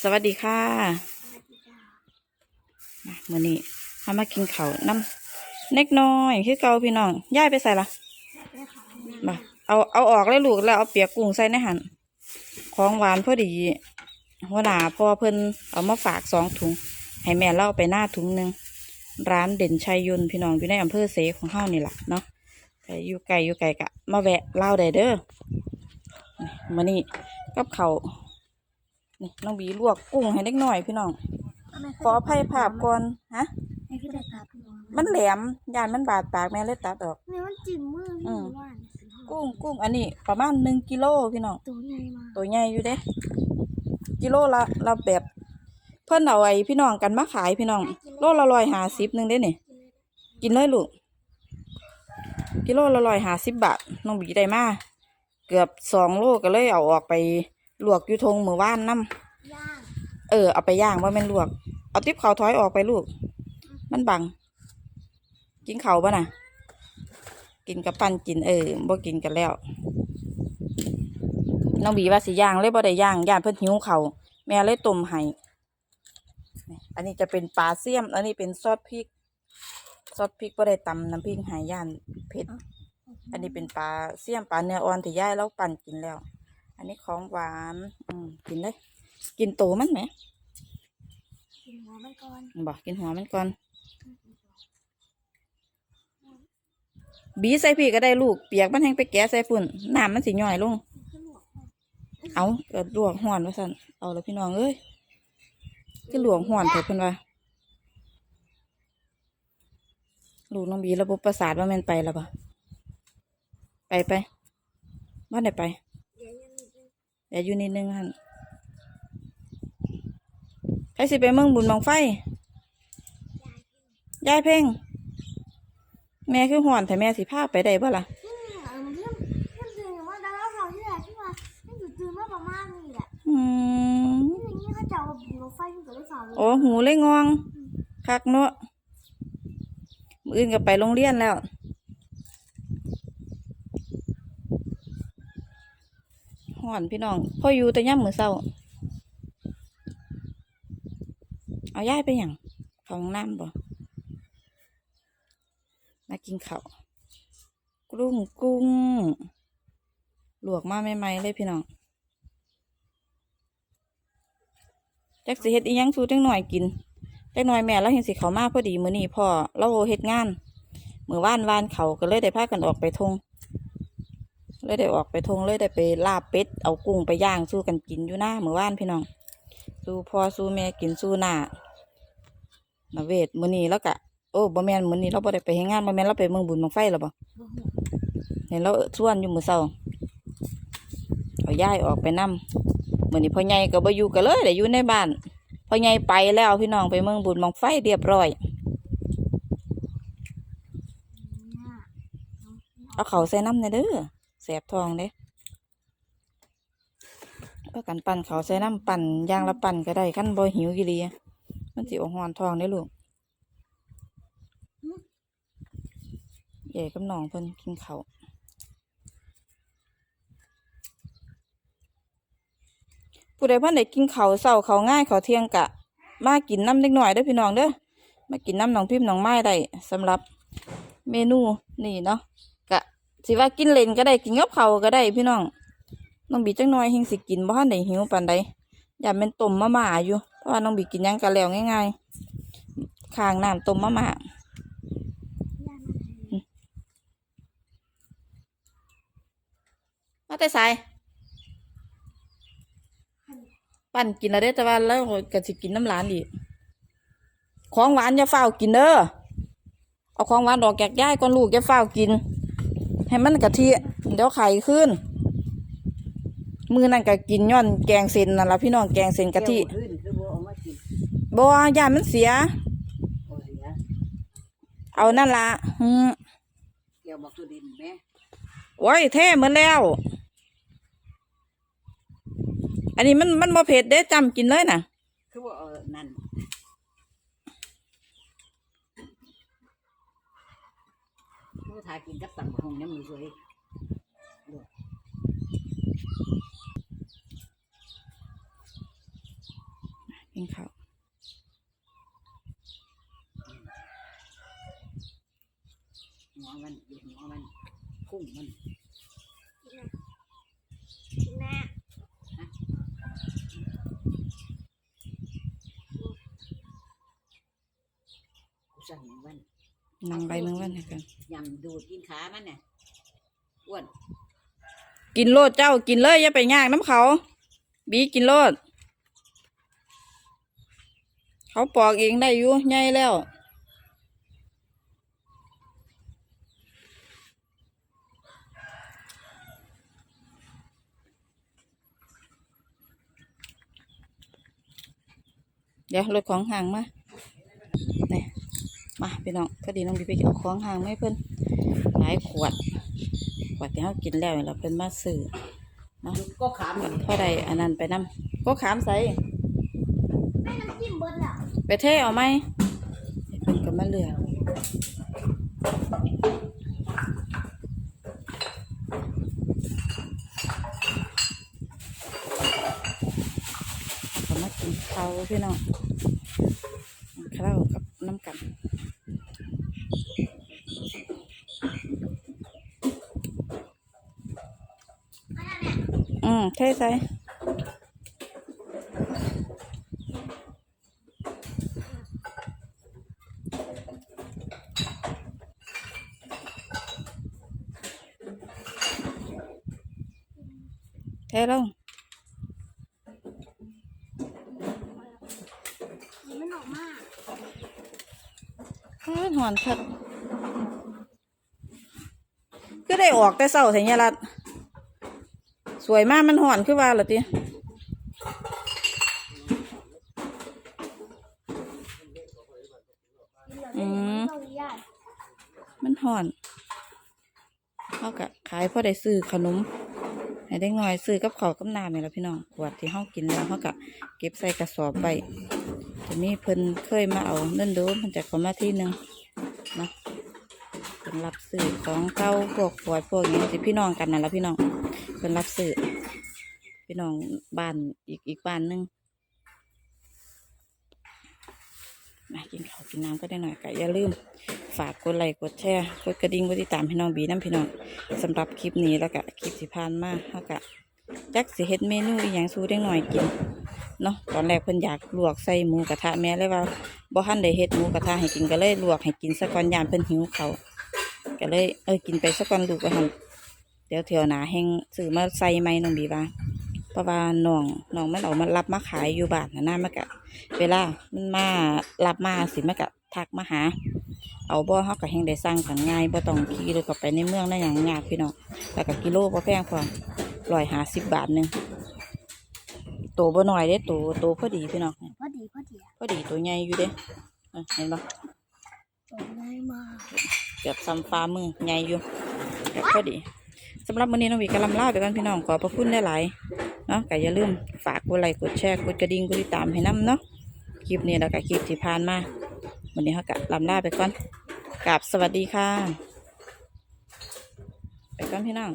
สวัสดีค่ะมามื่อนี้เอามากินข้าวน้ำเล็กน้อยคือเก่าพี่น้องย่ายไปใส่ละมาเอาเอาออกเลยลูกแล้วเอาเปียกกุ้งใส่ในหันของหวานพอดีหัวหน้าพ่อเพิ่นเอามาฝากสองถุง ให้แม่เล่าไปหน้าถุงหนึ่งร้านเด่นชัยยนต์พี่น้องอยู่ในอำเภอเสของเฮานี่แหละเนาะแต่อยู่ไกลอยู่ไกลกะ มาแวะเล่าได้เด้อนี่มื่อนี้กับเขาว นี่น้องบีลวกกุ้งให้เล็กน้อยพี่น้อง ขออภัยภาพก่อนฮะให้พี่ได้ตัดหัวมันแหลมยานมันบาดปากแม่เลยตัดออก เนี่ยมันจิ้มมืออืพี่มว่านกุ้งกุ้งอันนี้ประมาณหนึ่งกิโลพี่น้อง ตัวใหญ่มากตัวใหญ่อยู่เด้ กิโลละละแบบ เพิ่นเอาไว้พี่น้องกันมาขายพี่น้อง โลละร้อยห้าสิบหนึ่งเด้นี่กินเลยลูก กิโลละร้อยห้าสิบบาทน้องบีได้มาเกือบสองโลก็เลยเอาออกไป ลวกอยู่ทงมือว่านน้ำย่างเออเอาไปย่างว่าแม่นลวก เอาติ๊บเขาวถอยออกไปลูก มันบัง กินเขาวป่ะน่ะ กินกับปั้นกินเออบ่กินกันแล้วน้องบีว่าสิย่างเลยบ่ได้ย่างย่านเพิ่นหิวเขาวแม่เลยต้มให้นี่อันนี้จะเป็นปลาเสี่ยม อันนี้เป็นซอสพริก ซอสพริกบ่ได้ตำน้ำพริกใหายย่านเผ็ด อันนี้เป็นปลาเสี่ยมปลาเนื้ออ่อนที่ย่ายเราปั่นกินแล้ว อันนี้ของหวานอืมกินเลย กินโตมันไหมกินหัวมันก่อนบอกกินหัวมันก่อน บีใส่พี่ก็ได้ลูก เปียกมันแห้งไปแกะใส่ฝุ่นน้ำมันสิย่อยลงขึ้นหัวเอาเกิดลวกห่อนว่าสันเอาแล้วพี่น้องเอ้ยคือหลวงห่อนเถอะเพิ่นว่าลูกน้องบีระบบประสาทว่าแมันไปแล้วปะไปไปว่าไหนไปเดี๋ยวยังมีเป็นเดี๋ยวอยู่นิดนึงฮันใครสิไปเมืองบุญบังไฟยายเพ่ง แม่คือห่อนแต่แม่สิพาไปได้บ่ล่ะที่นี่เออมันเพิ่มเพิ่มตื่นว่าดาราสาวที่แหละที่ว่าไม่อยู่ตื่นมาประมาณนี้แหละอืมที่นี่เขาจะเอาบุญไฟขึ้นกับลูกสาวเลยโอ้หูเลยงอง คักเนาะ มืออื่นก็ไปโรงเรียนแล้ว ห่อนพี่น้องพ่ออยู่แต่ย่ำมือเศร้า เอาย้ายไปอย่างของน้ำบ่มากินข้าวกุ้งกุ้งลวกมาใหม่ๆเลยพี่น้องจักสิเฮ็ดอีหยังสู้จังหน่อยกินจักหน่อยแม่แล้วเห็นสิเขามากพอดีมื้อนี้พ่อเราเฮ็ดงานมื้อว่านวานเขาก็เลยได้พากันออกไปทง เลยได้ออกไปทงเลยได้ไปลาบเป็ดเอากุ้งไปย่างสู้กันกินอยู่หน้ามื้อว่านพี่น้องสู้พ่อสู้แม่กินสู้หน้ามาเวทมื้อนี้แล้วกะโอ้บ่แม่นมื้อนี้เราบ่ได้ไปเฮ็ดงานบ่แม่นเราไปเมืองบุญบังไฟแล้วบ่เห็นเราชวนอยู่มื้อเช้าเอาย้ายออกไปนํมื้อนี้พ่อใหญ่ก็บ่อยู่ก็เลยได้อยู่ในบ้านพ่อใหญ่ไปแล้วพี่น้องไปเมืองบุญบังไฟเรียบร้อยเอาเขาใส่น้ำในเด้อ แสบทองเด้เพื่อกันปั่นเขาใส่น้ำปั่นยางละปั่นก็ได้ขั้นบ่หิวกี่ดีมันสิออกหอนทองได้ลูกใหญ่กับน้องเพิ่นกินเขาผู้ใดเพิ่นได้กินเขาเศร้าเขาง่ายเขาเที่ยงกะ มากินน้ำเล็กหน่อยเด้อพี่น้องเด้อมากินน้ำหนองพิมพ์หนองไม้ได้สำหรับเมนูนี่เนาะ สิว่ากินเลนก็ได้กินกับเขาก็ได้พี่น้องน้องบีจังน้อยเฮงสิกินบ่ทันได้หิวปานใดอย่าเป็นต้มมะม่าอยู่เพราะว่าน้องบีกินยังกันแล้วง่ายๆข้างน้ำต้มมะม่ามมาแต่สายปั่นกินแล้วเด้แต่ว่าแล้วก็สิกินน้ำหลานอีกของหวานอย่าเฝ้ากินเด้อเอาของหวานดอกแกกย้ายก่อนลูกอย่าเฝ้ากิน ให้มันกะทิเดี๋ยวไข่ขึ้น มือนั่นก็กินย้อนแกงเส้นนั่นละพี่น้องแกงเส้นกะทิเที่ยวขึ้นคือบ่เอามากินบ่ย่านมันเสียโอ้ยนะเอานั่นละอืมเกี่ยวบักตุดินแม่โอ้ยเท่เหมือนแล้ว อันนี้มันมันบ่เผ็ดเด้จำกินเลยน่ะคือว่าเออนั่น ผู้ทากินกับตังหงเนี่ยมือสวยกินข้าวหัวมันอยู่หัวมันพุ่งมันกินแม่กูสั่งอย่างวัน นั่งใบเมืองวันให้กัน ยำดูดกินขามันเนี่ยอ้วนกินโลดเจ้ากินเลยอย่าไปย่างน้ำเขา บีกินโลด เขาปอกเองได้อยู่ใหญ่แล้ว เดี๋ยวรถของห่างมานี่มา พี่น้องพอดีน้องบีไปเอาของห่างไมาให้เพิ่นหลายขวด ขวดที่เขากินแล้วเราเพิ่นมาซื้อก็ขามเท่าใดอันนั้นไปนำก็ขามใส่แม่น้ำจิ้มเบิร์ดแล้วไปเทเอาไหมเพิ่นก็มาเลือกก็มากินข้าพี่น้องข้าวกับน้ำกัน อืม เทใส่เทลงมันออกมากอ้หอนคัดก็ได้ออกแต่เศร้าแถงยาลัด สวยมากมันห่อนคือว่าเหรอติอืมมันห่อนเขากะขายพ่อได้ซื้อขนมให้ได้ง่อยซื้อกับข้าวกับน้ำนี่แหละพี่น้องขวดที่เขากินแล้วเขากะเก็บใส่กระสอบไปจะมีเพิ่นเคยมาเอาเนั่นดูมันจะเขามาที่หนึ่งนะ นรับซื้อของเก้าพวกขวดพวกนี้ที่พี่น้องกันนั่นแหละพี่น้องเป็นรับซื้อพี่น้องบ้านอีกอีกบ้านหนึงมากินข้าวกินน้ำก็ได้หน่อยกะอย่าลืม ฝากกดไลค์กดแชร์กดกระดิ่งกดติดตามพี่น้องบีน้ำพี่น้องสำหรับคลิปนี้แล้วก็คลิปที่ผ่านมาเขากะจักสิเฮ็ดเมนูอีหยังสู้ได้หน่อยกินเนาะตอนแรกเพิ่นอยากลวกใส่หมูกระทะแม่เลยว่าบ่ทันได้เฮ็ดหมูกระทะให้กินก็เลยลวกให้กินซะก่อนยามเพิ่นหิวเขา ก็เลย เออกินไปซะก่อนลูกว่าหั่นเดี๋ยวเที่ยวหน้าแห้งซื้อมาใส่ไหมน้องบีว่าเพราะว่าน้องน้องมันเอามารับมาขายอยู่บ้านนะนะมันก็เวลามันมารับมาสิมันก็ทักมาหา เอาบ่เฮาก็แห่งได้สร้างกันง่ายบ่ต้องขี่รถเข้าไปในเมืองได้อย่างยากพี่น้องแล้วก็กิโลบ่แพงพอร้อยห้าสิบบาทหนึงโตบ่น้อยเด้โตโตพอดีพี่น้องพอดีพอดีพอดีตัวใหญ่อยู่เด้อะเห็นบ่ตัวง่ายมาก เกือบซ้ำฟ้ามือใหญ่อยู่แบบพอดีสำหรับมื้อนี้น้องวีกำลังลาไปก่อนพี่น้องขอพระคุณหลายเนาะก็อย่าลืมฝากกดไลค์กดแชร์กดกระดิ่งกดติดตามให้น้ำเนาะคลิปนี้แล้วก็คลิปที่ผ่านมาวันนี้เขาก็ลำลาไปก่อนกราบสวัสดีค่ะไปก่อนพี่น้อง